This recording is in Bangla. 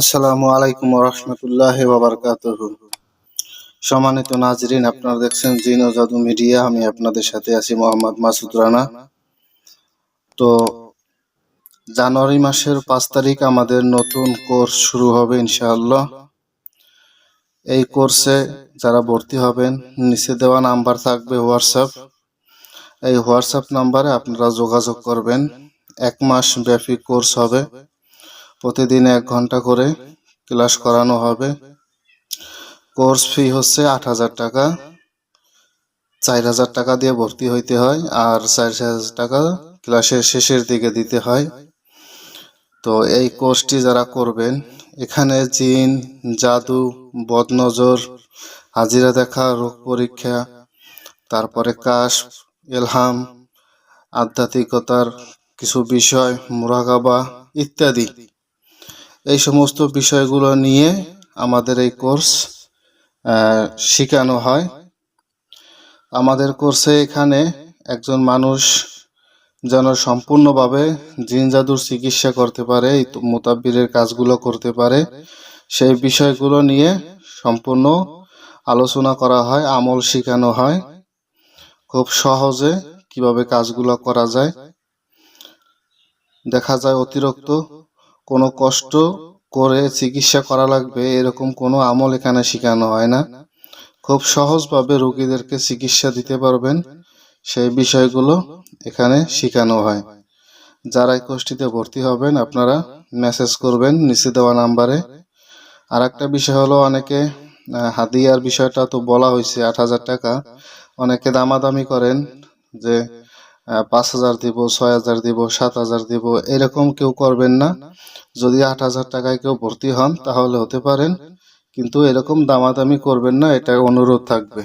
আসসালামু আলাইকুম রহমতুল্লাহ বাবরকাতুহ সম্মানিত নাজরিন, আপনারা দেখছেন জিন ও জাদু মিডিয়া। আমি আপনাদের সাথে আছি মোহাম্মদ মাসুদ রানা। তো জানুয়ারি মাসের পাঁচ তারিখ আমাদের নতুন কোর্স শুরু হবে ইনশাআল্লাহ। এই কোর্সে যারা ভর্তি হবেন, নিচে দেওয়া নাম্বার থাকবে হোয়াটসঅ্যাপ। এই হোয়াটসঅ্যাপ নাম্বারে আপনারা যোগাযোগ করবেন। এক মাস ব্যাপী কোর্স হবে। প্রতিদিন এক ঘণ্টা করে ক্লাস করানো হবে। কোর্স ফি হচ্ছে আট হাজার টাকা। চার হাজার টাকা দিয়ে ভর্তি হইতে হয় আর চার হাজার টাকা ক্লাসের শেষের দিকে দিতে হয়। তো এই কোর্সটি যারা করবেন, এখানে জিন, জাদু, বদনজর, হাজিরা দেখা, রোগ পরীক্ষা, তারপরে কাশ, এলহাম, আধ্যাত্মিকতার কিছু বিষয় মুরাগাবা ইত্যাদি। এই সমস্ত বিষয়গুলো নিয়ে আমাদের এই কোর্স শেখানো হয়। আমাদের কোর্সে এখানে একজন মানুষ যেন সম্পূর্ণভাবে জিন জাদুর চিকিৎসা করতে পারে, এই মোতাব্বিরের কাজগুলো করতে পারে, সেই বিষয়গুলো নিয়ে সম্পূর্ণ আলোচনা করা হয়, আমল শেখানো হয়। খুব সহজে কীভাবে কাজগুলো করা যায়। দেখা যায় অতিরিক্ত কোনো কষ্ট করে চিকিৎসা করা লাগবে, এরকম কোনো আমল এখানে শেখানো হয় না। খুব সহজভাবে রোগীদেরকে চিকিৎসা দিতে পারবেন, সেই বিষয়গুলো এখানে শেখানো হয়। যারা এই কোর্সটিতে ভর্তি হবেন, আপনারা মেসেজ করবেন নিচে দেওয়া নাম্বারে। আর একটা বিষয় হলো, অনেকে হাদিয়ার বিষয়টা তো বলা হয়েছে, আট হাজার টাকা। অনেকে দামাদামি করেন যে পাঁচ হাজার দিব, ছয় হাজার দিব, সাত হাজার দিব, এরকম কেউ করবেন না। যদি আট হাজার টাকায় কেউ ভর্তি হন, তাহলে হতে পারেন, কিন্তু এরকম দামাদামি করবেন না, এটা অনুরোধ থাকবে।